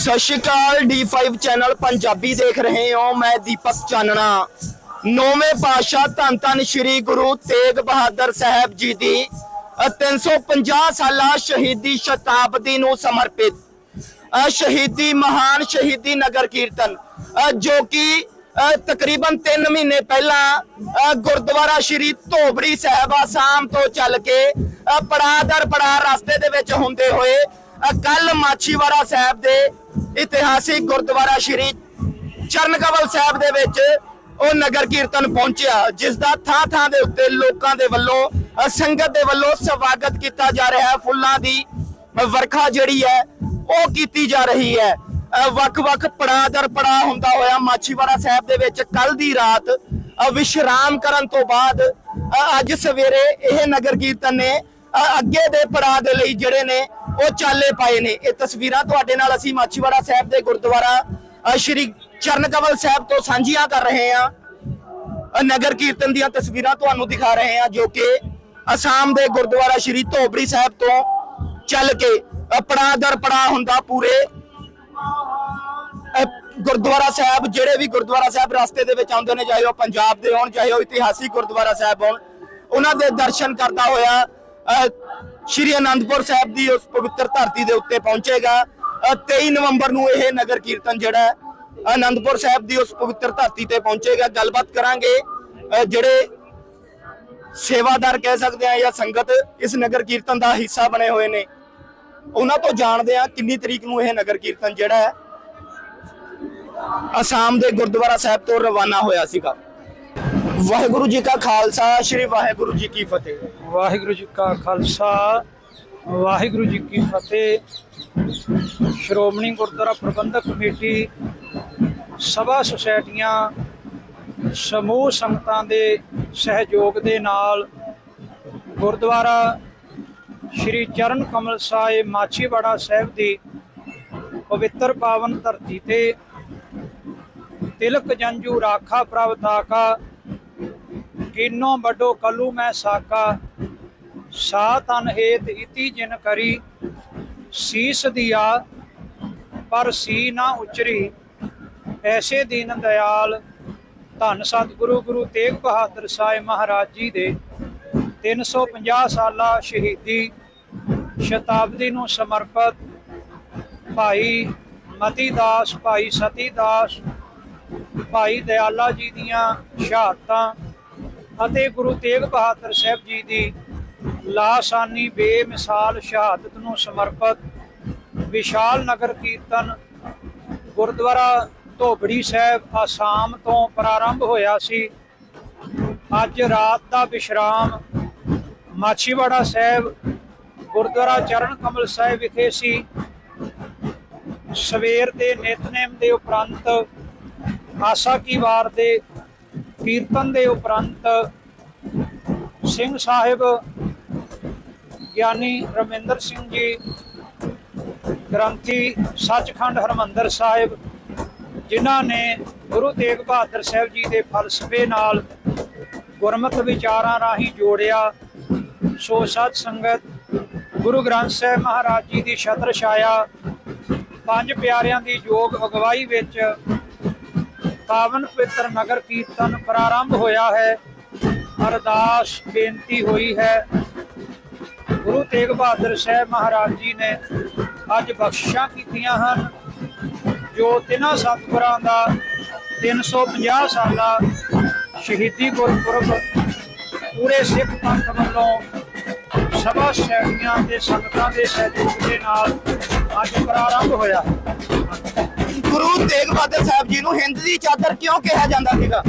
ਸਤਿ ਸ਼੍ਰੀ ਅਕਾਲ D5 channel Punjabi ਦੇਖ ਰਹੇ ਹੋ ਮੈਂ ਦੀਪਕ ਚਾਨਣਾ। ਨੌਵੇਂ ਪਾਤਸ਼ਾਹ ਧੰਨ ਧੰਨ ਸ੍ਰੀ ਗੁਰੂ ਤੇਗ ਬਹਾਦਰ ਸਾਹਿਬ ਜੀ ਦੀ 350 ਸਾਲਾ ਸ਼ਹੀਦੀ ਸ਼ਤਾਬਦੀ ਨੂੰ ਸਮਰਪਿਤ ਸ਼ਹੀਦੀ ਮਹਾਨ ਸ਼ਹੀਦੀ ਨਗਰ ਕੀਰਤਨ ਜੋ ਕਿ ਤਕਰੀਬਨ 3 ਮਹੀਨੇ ਪਹਿਲਾਂ ਗੁਰਦੁਆਰਾ ਸ਼੍ਰੀ ਧੋਬੜੀ ਸਾਹਿਬ ਆਸਾਮ ਤੋਂ ਚੱਲ ਕੇ ਅ, ਪੜਾਅ ਦਰ ਪੜਾਅ ਰਸਤੇ ਦੇ ਵਿੱਚ ਹੁੰਦੇ ਹੋਏ ਕੱਲ ਮਾਛੀਵਾੜਾ ਸਾਹਿਬ ਦੇ ਇਤਿਹਾਸਿਕ ਗੁਰਦੁਆਰਾ ਸ਼੍ਰੀ ਚਰਨ ਸਾਹਿਬ ਦੇ ਵਿੱਚ ਉਹ ਨਗਰ ਕੀਰਤਨ ਪਹੁੰਚਿਆ ਜਿਸ ਦਾ ਥਾਂ ਥਾਂ ਦੇ ਉੱਤੇ ਲੋਕਾਂ ਦੇ ਵੱਲੋਂ ਸੰਗਤ ਦੇ ਵੱਲੋਂ ਸਵਾਗਤ ਕੀਤਾ ਜਾ ਰਿਹਾ ਹੈ। ਫੁੱਲਾਂ ਦੀ ਵਰਖਾ ਜਿਹੜੀ ਹੈ, ਉਹ ਕੀਤੀ ਜਾ ਰਹੀ ਹੈ। ਵੱਖ-ਵੱਖ ਪੜਾਅ ਦਰ ਪੜਾਅ ਹੁੰਦਾ ਹੋਇਆ ਮਾਛੀਵਾੜਾ ਸਾਹਿਬ ਦੇ ਵਿੱਚ ਕੱਲ ਦੀ ਰਾਤ ਵਿਸ਼ਰਾਮ ਕਰਨ ਤੋਂ ਬਾਅਦ ਅੱਜ ਸਵੇਰੇ ਇਹ ਨਗਰ ਕੀਰਤਨ ਨੇ ਅੱਗੇ ਦੇ ਪੜਾਅ ਦੇ ਲਈ ਜਿਹੜੇ ਨੇ ਉਹ ਚਾਲੇ ਪਾਏ ਨੇ। ਇਹ ਤਸਵੀਰਾਂ ਤੁਹਾਡੇ ਨਾਲ ਅਸੀਂ ਮਾਛੀਵਾੜਾ ਸਾਹਿਬ ਦੇ ਗੁਰਦੁਆਰਾ ਸ਼੍ਰੀ ਚਰਨ ਸਾਹਿਬ ਤੋਂ ਸਾਂਝੀਆਂ ਕਰ ਰਹੇ ਹਾਂ। ਨਗਰ ਕੀਰਤਨ ਦੀਆਂ ਤਸਵੀਰਾਂ ਤੁਹਾਨੂੰ ਦਿਖਾ ਰਹੇ ਹਾਂ ਜੋ ਕਿ ਅਸਾਮ ਦੇ ਗੁਰਦੁਆਰਾ ਸ਼੍ਰੀ ਧੋਬੜੀ ਸਾਹਿਬ ਤੋਂ ਚੱਲ ਕੇ ਪੜਾਅ ਦਰ ਪੜਾਅ ਹੁੰਦਾ ਪੂਰੇ। ਗੁਰਦੁਆਰਾ ਸਾਹਿਬ ਜਿਹੜੇ ਵੀ ਗੁਰਦੁਆਰਾ ਸਾਹਿਬ ਰਸਤੇ ਦੇ ਵਿੱਚ ਆਉਂਦੇ ਨੇ ਚਾਹੇ ਉਹ ਪੰਜਾਬ ਦੇ ਹੋਣ ਚਾਹੇ ਉਹ ਇਤਿਹਾਸਿਕ ਗੁਰਦੁਆਰਾ ਸਾਹਿਬ ਹੋਣ ਉਹਨਾਂ ਦੇ ਦਰਸ਼ਨ ਕਰਦਾ ਹੋਇਆ ਅ, ਸ਼੍ਰੀ ਅਨੰਦਪੁਰ ਸਾਹਿਬ ਦੀ ਉਸ ਪਵਿੱਤਰ ਧਰਤੀ ਦੇ ਉੱਤੇ ਪਹੁੰਚੇਗਾ। ਅ, 23 ਨਵੰਬਰ ਨੂੰ ਇਹ ਨਗਰ ਕੀਰਤਨ ਜਿਹੜਾ ਅਨੰਦਪੁਰ ਸਾਹਿਬ ਦੀ ਉਸ ਪਵਿੱਤਰ ਧਰਤੀ ਤੇ ਪਹੁੰਚੇਗਾ। ਗੱਲਬਾਤ ਕਰਾਂਗੇ ਜਿਹੜੇ ਸੇਵਾਦਾਰ ਕਹਿ ਸਕਦੇ ਆ ਜਾਂ ਸੰਗਤ ਇਸ ਨਗਰ ਕੀਰਤਨ ਦਾ ਹਿੱਸਾ ਬਣੇ ਹੋਏ ਨੇ ਉਹਨਾਂ ਤੋਂ ਜਾਣਦੇ ਆ ਕਿੰਨੀ ਤਰੀਕ ਨੂੰ ਇਹ ਨਗਰ ਕੀਰਤਨ ਜਿਹੜਾ ਹੈ ਅਸਾਮ ਦੇ ਗੁਰਦੁਆਰਾ ਸਾਹਿਬ ਤੋਂ ਰਵਾਨਾ ਹੋਇਆ ਸੀਗਾ। ਵਾਹਿਗੁਰੂ ਜੀ ਕਾ ਖਾਲਸਾ, ਸ੍ਰੀ ਵਾਹਿਗੁਰੂ ਜੀ ਕੀ ਫਤਿਹ। ਵਾਹਿਗੁਰੂ ਜੀ ਕਾ ਖਾਲਸਾ, ਵਾਹਿਗੁਰੂ ਜੀ ਕੀ ਫਤਿਹ। ਸ਼੍ਰੋਮਣੀ ਗੁਰਦੁਆਰਾ ਪ੍ਰਬੰਧਕ ਕਮੇਟੀ, ਸਭਾ ਸੁਸਾਇਟੀਆਂ, ਸਮੂਹ ਸੰਗਤਾਂ ਦੇ ਸਹਿਯੋਗ ਦੇ ਨਾਲ ਗੁਰਦੁਆਰਾ ਸ਼੍ਰੀ ਚਰਨ ਕਮਲ ਸਾਹਿਬ, ਮਾਛੀਵਾੜਾ ਸਾਹਿਬ ਦੀ ਪਵਿੱਤਰ ਪਾਵਨ ਧਰਤੀ ਤੇ ਤਿਲਕ ਜੰਜੂ ਰਾਖਾ ਪ੍ਰਭ ਤਾਕਾ ਕਿਨੋ ਵੱਡੋ ਕਲੂ ਮੈਂ ਸਾਕਾ ਸਾ ਹੇਤ ਇਤੀ ਜਿਨ ਕਰੀ, ਸੀਸ ਦਿਆ, ਪਰ ਸੀ ਨਾ ਉਚਰੀ। ਐਸੇ ਦੀਨ ਦਇਆਲ, ਧੰਨ ਸਤਿਗੁਰੂ, ਗੁਰੂ ਤੇਗ ਬਹਾਦਰ ਸਾਹਿਬ ਮਹਾਰਾਜ ਜੀ ਦੇ 350 ਸਾਲਾ ਸ਼ਹੀਦੀ ਸ਼ਤਾਬਦੀ ਨੂੰ ਸਮਰਪਿਤ ਭਾਈ ਮਤੀ ਦਾਸ, ਭਾਈ ਸਤੀ ਦਾਸ, ਭਾਈ ਦਿਆਲਾ ਜੀ ਦੀਆਂ ਸ਼ਹਾਦਤਾਂ ਅਤੇ ਗੁਰੂ ਤੇਗ ਬਹਾਦਰ ਸਾਹਿਬ ਜੀ ਦੀ ਲਾਸਾਨੀ ਬੇਮਿਸਾਲ ਸ਼ਹਾਦਤ ਨੂੰ ਸਮਰਪਿਤ ਵਿਸ਼ਾਲ ਨਗਰ ਕੀਰਤਨ ਗੁਰਦੁਆਰਾ ਧੋਬੜੀ ਸਾਹਿਬ ਆਸਾਮ ਤੋਂ ਪ੍ਰਾਰੰਭ ਹੋਇਆ ਸੀ। ਅੱਜ ਰਾਤ ਦਾ ਵਿਸ਼ਰਾਮ ਮਾਛੀਵਾੜਾ ਸਾਹਿਬ ਗੁਰਦੁਆਰਾ ਚਰਨ ਕਮਲ ਸਾਹਿਬ ਵਿਖੇ ਸੀ। ਸਵੇਰ ਦੇ ਨਿਤਨੇਮ ਦੇ ਉਪਰੰਤ ਆਸਾ ਕੀ ਵਾਰ ਦੇ ਕੀਰਤਨ ਦੇ ਉਪਰੰਤ ਸਿੰਘ ਸਾਹਿਬ ਗਿਆਨੀ ਰਮਿੰਦਰ ਸਿੰਘ ਜੀ, ਗ੍ਰੰਥੀ ਸੱਚਖੰਡ ਹਰਮੰਦਰ ਸਾਹਿਬ, ਜਿਨ੍ਹਾਂ ਨੇ ਗੁਰੂ ਤੇਗ ਬਹਾਦਰ ਸਾਹਿਬ ਜੀ ਦੇ ਫਲਸਫੇ ਨਾਲ ਗੁਰਮਤ ਵਿਚਾਰਾਂ ਰਾਹੀਂ ਜੋੜਿਆ, ਸੋ ਸਤ ਸੰਗਤ ਗੁਰੂ ਗ੍ਰੰਥ ਸਾਹਿਬ ਮਹਾਰਾਜ ਜੀ ਦੀ ਛਤਰ ਛਾਇਆ, ਪੰਜ ਪਿਆਰਿਆਂ ਦੀ ਯੋਗ ਅਗਵਾਈ ਵਿੱਚ ਪਾਵਨ ਪਵਿੱਤਰ ਨਗਰ ਕੀਰਤਨ ਪ੍ਰਾਰੰਭ ਹੋਇਆ ਹੈ। ਅਰਦਾਸ ਬੇਨਤੀ ਹੋਈ ਹੈ। ਗੁਰੂ ਤੇਗ ਬਹਾਦਰ ਸਾਹਿਬ ਮਹਾਰਾਜ ਜੀ ਨੇ ਅੱਜ ਬਖਸ਼ਿਸ਼ਾਂ ਕੀਤੀਆਂ ਹਨ, ਜੋ ਤਿੰਨਾਂ ਸਤਿਗੁਰਾਂ ਦਾ 350 ਸਾਲਾ ਸ਼ਹੀਦੀ ਗੁਰਪੁਰਬ ਪੂਰੇ ਸਿੱਖ ਪੰਥ ਵੱਲੋਂ ਸਭਾ ਸੈਣੀਆਂ ਤੇ ਸੰਗਤਾਂ ਦੇ ਸਹਿਯੋਗ ਦੇ ਨਾਲ ਅੱਜ ਪ੍ਰਾਰੰਭ ਹੋਇਆ ਹੈ। ਗੁਰੂ ਤੇਗ ਬਹਾਦਰ ਸਾਹਿਬ ਜੀ ਨੂੰ ਹਿੰਦ ਦੀ ਚਾਦਰ ਕਿਉਂ ਕਿਹਾ ਜਾਂਦਾ ਸੀਗਾ?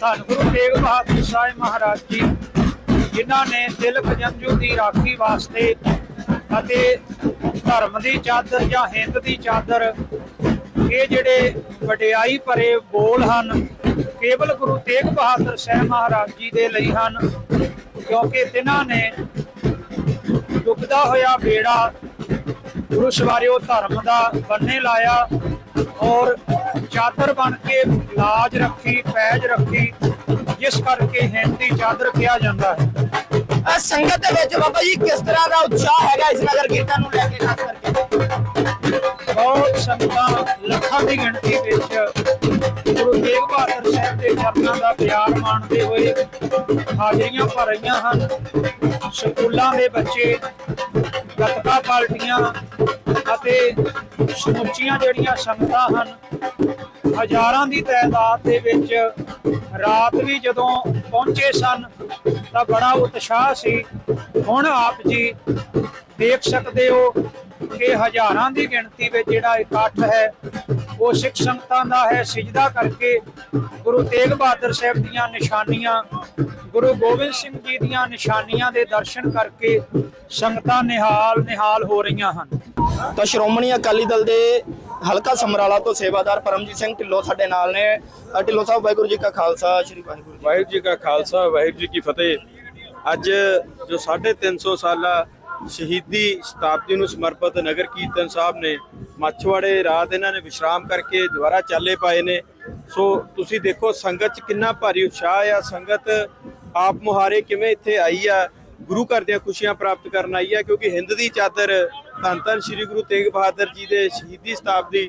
ਧੰਨ ਗੁਰੂ ਤੇਗ ਬਹਾਦਰ ਸਾਹਿਬ ਮਹਾਰਾਜ ਜੀ, ਜਿਨ੍ਹਾਂ ਨੇ ਤਿਲਕ ਜੰਜੂ ਦੀ ਰਾਖੀ ਵਾਸਤੇ ਅਤੇ ਧਰਮ ਦੀ ਚਾਦਰ ਜਾਂ ਹਿੰਦ ਦੀ ਚਾਦਰ, ਇਹ ਜਿਹੜੇ ਵਡਿਆਈ ਭਰੇ ਬੋਲ ਹਨ, ਕੇਵਲ ਗੁਰੂ ਤੇਗ ਬਹਾਦਰ ਸਾਹਿਬ ਮਹਾਰਾਜ ਜੀ ਦੇ ਲਈ ਹਨ, ਕਿਉਂਕਿ ਤਿਨਾਂ ਨੇ ਡੁੱਬਦਾ ਹੋਇਆ ਬੇੜਾ ਗੁਰੂ ਸਵਾਰਿਓ ਧਰਮ ਦਾ ਬੰਨੇ ਲਾਇਆ ਔਰ ਚਾਦਰ ਬਣ ਕੇ ਲਾਜ ਰੱਖੀ ਪੈਜ ਰੱਖੀ ਜਿਸ ਕਰਕੇ ਹਿੰਦੀ ਚਾਦਰ ਕਿਹਾ ਜਾਂਦਾ ਹੈ। ਅ, ਸੰਗਤ ਦੇ ਵਿੱਚ ਬਾਬਾ ਜੀ ਕਿਸ ਤਰ੍ਹਾਂ ਦਾ ਉਤਸ਼ਾਹ ਹੈਗਾ ਇਸ ਨਗਰ ਕੀਰਤਨ ਨੂੰ ਲੈ ਕੇ ਖਾਸ ਕਰਕੇ? ਬਹੁਤ ਸੰਗਤਾਂ ਲੱਖਾਂ ਦੀ ਗਿਣਤੀ ਵਿੱਚ ਤੇਗ ਬਹਾਦਰ ਸਾਹਿਬ ਦੇ ਚਰਨਾਂ ਦਾ ਪਿਆਰ ਮਾਣਦੇ ਹੋਏ ਹਾਜ਼ਰੀਆਂ ਭਰ ਰਹੀਆਂ ਹਨ। ਸਕੂਲਾਂ ਦੇ ਬੱਚੇ, ਗੱਤਕਾ ਪਾਰਟੀਆਂ ਅਤੇ ਸਮੁੱਚੀਆਂ ਜਿਹੜੀਆਂ ਸੰਗਤਾਂ ਹਨ, ਹਜ਼ਾਰਾਂ ਦੀ ਤਾਦਾਦ ਦੇ ਵਿੱਚ ਰਾਤ ਵੀ ਜਦੋਂ ਪਹੁੰਚੇ ਸਨ ਤਾਂ ਬੜਾ ਉਤਸ਼ਾਹ ਸੀ। ਹੁਣ ਆਪ ਜੀ ਦੇਖ ਸਕਦੇ ਹੋ ਕਿ ਹਜ਼ਾਰਾਂ ਦੀ ਗਿਣਤੀ ਵਿੱਚ ਜਿਹੜਾ ਇਕੱਠ ਹੈ ਉਹ ਸਿੱਖ ਸੰਗਤਾਂ ਦਾ ਹੈ ਸਿਜਦਾ ਕਰਕੇ ਗੁਰੂ ਤੇਗ ਬਹਾਦਰ ਸਾਹਿਬ ਦੀਆਂ ਨਿਸ਼ਾਨੀਆਂ ਗੁਰੂ ਗੋਬਿੰਦ ਸਿੰਘ ਜੀ ਦੀਆਂ ਨਿਸ਼ਾਨੀਆਂ ਦੇ ਦਰਸ਼ਨ ਕਰਕੇ ਸੰਗਤਾਂ ਨਿਹਾਲ ਨਿਹਾਲ ਹੋ ਰਹੀਆਂ ਹਨ। ਤਾਂ ਸ਼੍ਰੋਮਣੀ ਅਕਾਲੀ ਦਲ ਦੇ ਹਲਕਾ ਸਮਰਾਲਾ ਤੋਂ ਸੇਵਾਦਾਰ ਪਰਮਜੀਤ ਸਿੰਘ ਢਿੱਲੋਂ ਸਾਡੇ ਨਾਲ ਨੇ। ਢਿੱਲੋਂ ਸਾਹਿਬ ਵਾਹਿਗੁਰੂ ਜੀ ਕਾ ਖਾਲਸਾ ਸ੍ਰੀ ਵਾਹਿਗੁਰੂ ਜੀ ਵਾਹਿਗੁਰੂ ਜੀ ਕਾ ਖਾਲਸਾ ਵਾਹਿਗੁਰੂ ਜੀ ਕੀ ਫਤਿਹ। ਅੱਜ ਜੋ 350 ਸਾਲਾ ਸ਼ਹੀਦੀ ਸ਼ਤਾਬਦੀ ਨੂੰ ਸਮਰਪਿਤ ਨਗਰ ਕੀਰਤਨ ਸਾਹਿਬ ਨੇ ਮੱਛਵਾੜੇ ਰਾਤ ਇਹਨਾਂ ਨੇ ਵਿਸ਼ਰਾਮ ਕਰਕੇ ਦੁਬਾਰਾ ਚਾਲੇ ਪਾਏ ਨੇ। ਸੋ ਤੁਸੀਂ ਦੇਖੋ ਸੰਗਤ 'ਚ ਕਿੰਨਾ ਭਾਰੀ ਉਤਸ਼ਾਹ ਆ। ਸੰਗਤ ਆਪ ਮੁਹਾਰੇ ਕਿਵੇਂ ਇੱਥੇ ਆਈ ਆ। ਗੁਰੂ ਘਰ ਦੀਆਂ ਖੁਸ਼ੀਆਂ ਪ੍ਰਾਪਤ ਕਰਨ ਆਈ ਆ ਕਿਉਂਕਿ ਹਿੰਦ ਦੀ ਚਾਦਰ ਧੰਨ ਧੰਨ ਸ੍ਰੀ ਗੁਰੂ ਤੇਗ ਬਹਾਦਰ ਜੀ ਦੇ ਸ਼ਹੀਦੀ ਸ਼ਤਾਬਦੀ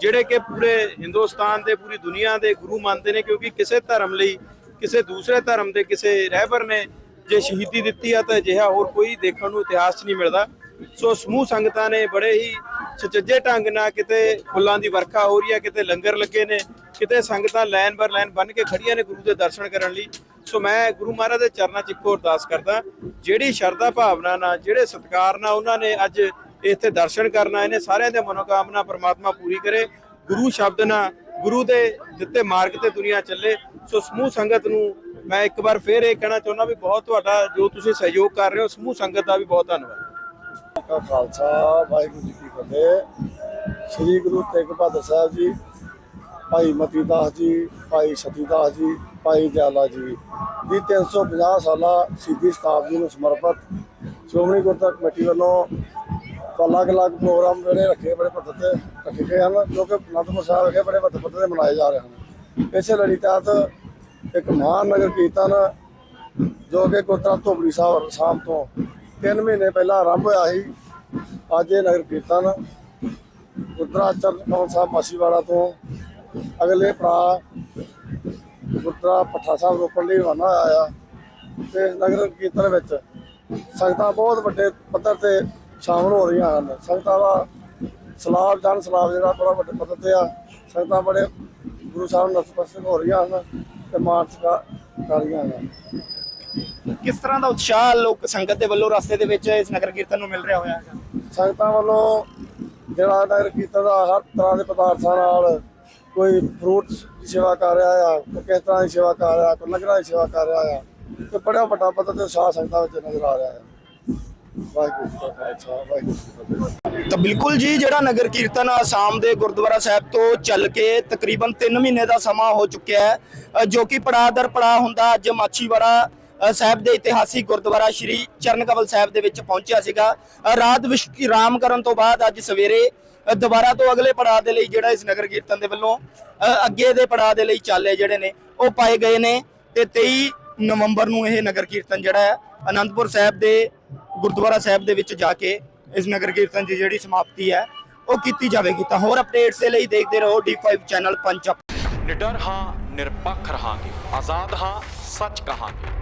ਜਿਹੜੇ ਕਿ ਪੂਰੇ ਹਿੰਦੁਸਤਾਨ ਦੇ, ਪੂਰੀ ਦੁਨੀਆ ਦੇ ਗੁਰੂ ਮੰਨਦੇ ਨੇ ਕਿਉਂਕਿ ਕਿਸੇ ਧਰਮ ਲਈ, ਕਿਸੇ ਦੂਸਰੇ ਧਰਮ ਦੇ ਕਿਸੇ ਰਹਿਬਰ ਨੇ ਜੇ ਸ਼ਹੀਦੀ ਦਿੱਤੀ ਆ ਤਾਂ ਅਜਿਹਾ ਹੋਰ ਕੋਈ ਦੇਖਣ ਨੂੰ ਇਤਿਹਾਸ 'ਚ ਨਹੀਂ ਮਿਲਦਾ। ਸੋ ਸਮੂਹ ਸੰਗਤਾਂ ਨੇ ਬੜੇ ਹੀ ਸੁਚੱਜੇ ਢੰਗ ਨਾਲ ਕਿਤੇ ਫੁੱਲਾਂ ਦੀ ਵਰਖਾ ਹੋ ਰਹੀ ਹੈ, ਕਿਤੇ ਲੰਗਰ ਲੱਗੇ ਨੇ, ਕਿਤੇ ਸੰਗਤਾਂ ਲਾਈਨ ਬਰ ਲਾਈਨ ਬੰਨ ਕੇ ਖੜੀਆਂ ਨੇ ਗੁਰੂ ਦੇ ਦਰਸ਼ਨ ਕਰਨ ਲਈ। ਸੋ ਮੈਂ ਗੁਰੂ ਮਹਾਰਾਜ ਦੇ ਚਰਨਾਂ 'ਚ ਇੱਕੋ ਅਰਦਾਸ ਕਰਦਾ, ਜਿਹੜੀ ਸ਼ਰਧਾ ਭਾਵਨਾ ਨਾਲ, ਜਿਹੜੇ ਸਤਿਕਾਰ ਨਾਲ ਉਹਨਾਂ ਨੇ ਅੱਜ ਇੱਥੇ ਦਰਸ਼ਨ ਕਰਨ ਆਏ ਨੇ ਸਾਰਿਆਂ ਦੇ ਮਨੋਕਾਮਨਾ ਪ੍ਰਮਾਤਮਾ ਪੂਰੀ ਕਰੇ। ਗੁਰੂ ਸ਼ਬਦ ਨਾਲ, ਗੁਰੂ ਦੇ ਦਿੱਤੇ ਮਾਰਗ ਤੇ ਦੁਨੀਆ ਚੱਲੇ। ਸੋ ਸਮੂਹ ਸੰਗਤ ਨੂੰ ਮੈਂ ਇੱਕ ਵਾਰ ਫੇਰ ਇਹ ਕਹਿਣਾ ਚਾਹੁੰਦਾ ਵੀ ਬਹੁਤ ਤੁਹਾਡਾ ਜੋ ਤੁਸੀਂ ਸਹਿਯੋਗ ਕਰ ਰਹੇ ਹੋ, ਸਮੂਹ ਸੰਗਤ ਦਾ ਵੀ ਬਹੁਤ ਧੰਨਵਾਦ। ਕਾ ਖਾਲਸਾ, ਵਾਹਿਗੁਰੂ ਜੀ ਕੀ ਫਤਿਹ। ਸ੍ਰੀ ਗੁਰੂ ਤੇਗ ਬਹਾਦਰ ਸਾਹਿਬ ਜੀ, ਭਾਈ ਮਤੀ ਦਾਸ ਜੀ, ਭਾਈ ਸਤੀ ਦਾਸ ਜੀ, ਭਾਈ ਦਿਆਲਾ ਜੀ ਦੀ 350 ਸਾਲਾ ਸ਼ਹੀਦੀ ਸ਼ਤਾਬਦੀ ਨੂੰ ਸਮਰਪਿਤ ਸ਼੍ਰੋਮਣੀ ਗੁਰਦੁਆਰਾ ਕਮੇਟੀ ਵੱਲੋਂ ਅਲੱਗ-ਅਲੱਗ ਪ੍ਰੋਗਰਾਮ ਜਿਹੜੇ ਰੱਖੇ ਬੜੇ ਪੱਧਰ ਤੇ ਰੱਖੇ ਗਏ ਹਨ, ਜੋ ਕਿ ਅਨੰਦਪੁਰ ਸਾਹਿਬ ਵਿਖੇ ਬੜੇ ਪੱਧਰ ਤੇ ਮਨਾਏ ਜਾ ਰਹੇ ਹਨ। ਇਸੇ ਲੜੀ ਤਹਿਤ ਇੱਕ ਮਹਾਨ ਨਗਰ ਕੀਰਤਨ ਜੋ ਕਿ ਗੁਰਦੁਆਰਾ ਧੋਬੜੀ ਸਾਹਿਬ ਸ਼ਾਮ ਤੋਂ 3 ਮਹੀਨੇ ਪਹਿਲਾਂ ਆਰੰਭ ਹੋਇਆ ਸੀ। ਅੱਜ ਇਹ ਨਗਰ ਕੀਰਤਨ ਗੁਰਦੁਆਰਾ ਚਰਨ ਸਾਹਿਬ ਮਾਸੀਵਾੜਾ ਤੋਂ ਅਗਲੇ ਭਰਾ ਗੁਰਦੁਆਰਾ ਪੱਠਾ ਸਾਹਿਬ ਰੋਪਣ ਲਈ ਰਵਾਨਾ ਹੋਇਆ ਆ। ਤੇ ਇਸ ਨਗਰ ਕੀਰਤਨ ਵਿੱਚ ਸੰਗਤਾਂ ਬਹੁਤ ਵੱਡੇ ਪੱਧਰ ਤੇ ਸ਼ਾਮਲ ਹੋ ਰਹੀਆਂ ਹਨ। ਸੰਗਤਾਂ ਦਾ ਸਲਾਬ, ਜਨ ਸਲਾਬ ਜਿਹੜਾ ਬੜਾ ਵੱਡੇ ਪੱਧਰ ਤੇ ਆ। ਸੰਗਤਾਂ ਬੜੇ ਗੁਰੂ ਸਾਹਿਬ ਨੂੰ ਨਤਮਸਤਕ ਹੋ ਰਹੀਆਂ ਹਨ ਤੇ ਮਾਨਸਕਾ ਕਰ ਰਹੀਆਂ ਹਨ। ਕਿਸ ਤਰ੍ਹਾਂ ਦਾ ਉਤਸ਼ਾਹ ਲੋਕ ਸੰਗਤ ਦੇ ਵੱਲੋਂ ਰਸਤੇ ਦੇ ਵਿੱਚ ਇਸ ਨਗਰ ਕੀਰਤਨ ਨੂੰ ਮਿਲ ਰਿਹਾ ਹੋਇਆ ਹੈ ਸੰਗਤਾਂ ਵੱਲੋਂ ਜਿਹੜਾ ਨਗਰ ਕੀਰਤਨ ਦਾ ਹਰ ਤਰ੍ਹਾਂ ਦੇ ਪਦਾਰਥਾਂ ਨਾਲ ਕੋਈ ਫਰੂਟ ਦੀ ਸੇਵਾ ਕਰ ਰਿਹਾ ਆ ਕੋਈ ਕਿਸ ਤਰ੍ਹਾਂ ਦੀ ਸੇਵਾ ਕਰ ਰਿਹਾ ਕੋਈ ਲੰਗਰਾਂ ਦੀ ਸੇਵਾ ਕਰ ਰਿਹਾ ਆ ਤੇ ਬੜਾ ਵੱਡਾ ਪੱਧਰ ਤੇ ਉਤਸ਼ਾਹ ਸੰਗਤਾਂ ਵਿੱਚ ਨਜ਼ਰ ਆ ਰਿਹਾ ਹੈ ਤਾਂ ਬਿਲਕੁਲ ਜੀ ਜਿਹੜਾ ਨਗਰ ਕੀਰਤਨ ਆਸਾਮ ਦੇ ਗੁਰਦੁਆਰਾ ਸਾਹਿਬ ਤੋਂ ਚੱਲ ਕੇ ਤਕਰੀਬਨ 3 ਮਹੀਨੇ ਦਾ ਸਮਾਂ ਹੋ ਚੁੱਕਿਆ ਹੈ। ਜੋ ਕਿ ਪੜਾਅ ਦਰ ਪੜਾਅ ਹੁੰਦਾ ਅੱਜ ਮਾਛੀਵਾੜਾ ਅ, ਸਾਹਿਬ ਦੇ ਇਤਿਹਾਸਿਕ ਗੁਰਦੁਆਰਾ ਸ਼੍ਰੀ ਚਰਨਕਮਲ ਸਾਹਿਬ ਦੇ ਵਿੱਚ ਪਹੁੰਚਿਆ ਸੀਗਾ। ਰਾਤ ਵਿਸ਼ਰਾਮ ਕਰਨ ਤੋਂ ਬਾਅਦ ਅੱਜ ਸਵੇਰੇ ਦੁਬਾਰਾ ਤੋਂ ਅਗਲੇ ਪੜਾਅ ਦੇ ਲਈ ਜਿਹੜਾ ਇਸ ਨਗਰ ਕੀਰਤਨ ਦੇ ਵੱਲੋਂ ਅੱਗੇ ਦੇ ਪੜਾਅ ਦੇ ਲਈ ਚਾਲੇ ਜਿਹੜੇ ਨੇ, ਉਹ ਪਾਏ ਗਏ ਨੇ ਤੇ 23 ਨਵੰਬਰ ਨੂੰ ਇਹ ਨਗਰ ਕੀਰਤਨ ਜਿਹੜਾ ਹੈ, ਅਨੰਦਪੁਰ ਸਾਹਿਬ ਦੇ, ਗੁਰਦੁਆਰਾ ਸਾਹਿਬ ਦੇ ਵਿੱਚ ਜਾ ਕੇ ਇਸ ਨਗਰ ਕੀਰਤਨ ਦੀ ਜਿਹੜੀ ਸਮਾਪਤੀ ਹੈ, ਉਹ ਕੀਤੀ ਜਾਵੇਗੀ। ਤਾਂ ਹੋਰ ਅਪਡੇਟਸ ਦੇ ਲਈ ਦੇਖਦੇ ਰਹੋ D5 ਚੈਨਲ ਪੰਜਾਬ ਨਿਡਰ ਹਾਂ, ਨਿਰਪੱਖ ਰਹਾਂਗੇ, ਆਜ਼ਾਦ ਹਾਂ, ਸੱਚ ਕਹਾਂਗੇ।